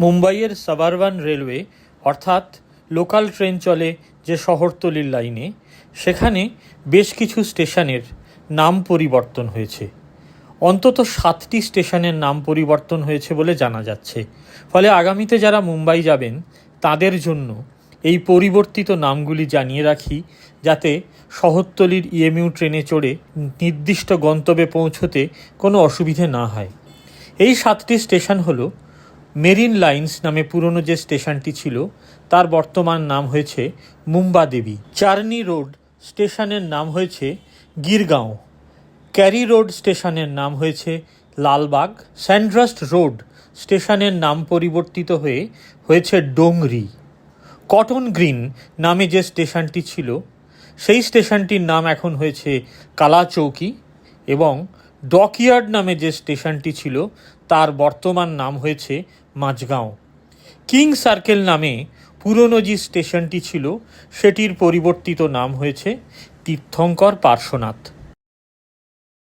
মুম্বাইয়ের suburban railway, অর্থাৎ local train চলে যে শহরতলির লাইনে, সেখানে বেশ কিছু স্টেশনের নাম পরিবর্তন হয়েছে। অন্তত সাতটি স্টেশনের নাম পরিবর্তন হয়েছে বলে জানা যাচ্ছে। ফলে আগামীতে যারা মুম্বাই যাবেন, তাদের জন্য এই পরিবর্তিত নামগুলি জানিয়ে রাখি, যাতে শহরতলির ইএমইউ ট্রেনে চড়ে নির্দিষ্ট গন্তব্যে পৌঁছতে কোনো অসুবিধে না হয়। এই সাতটি স্টেশন হলো মেরিন লাইন্স নামে পুরনো যে স্টেশনটি ছিল, তার বর্তমান নাম হয়েছে মুম্বা দেবী। চার্নি রোড স্টেশনের নাম হয়েছে গিরগাঁও। ক্যারি রোড স্টেশনের নাম হয়েছে লালবাগ। স্যান্ড্রাস্ট রোড স্টেশনের নাম পরিবর্তিত হয়ে হয়েছে ডোংরি। কটন গ্রিন নামে যে স্টেশনটি ছিল, সেই স্টেশনটির নাম এখন হয়েছে কালাচৌকি এবং ডকইয়ার্ড নামে যে স্টেশনটি ছিল, তার বর্তমান নাম হয়েছে মাঝগাঁও। কিং সার্কেল নামে পুরনো যে স্টেশনটি ছিল, সেটির পরিবর্তিত নাম হয়েছে তীর্থঙ্কর পার্শ্বনাথ।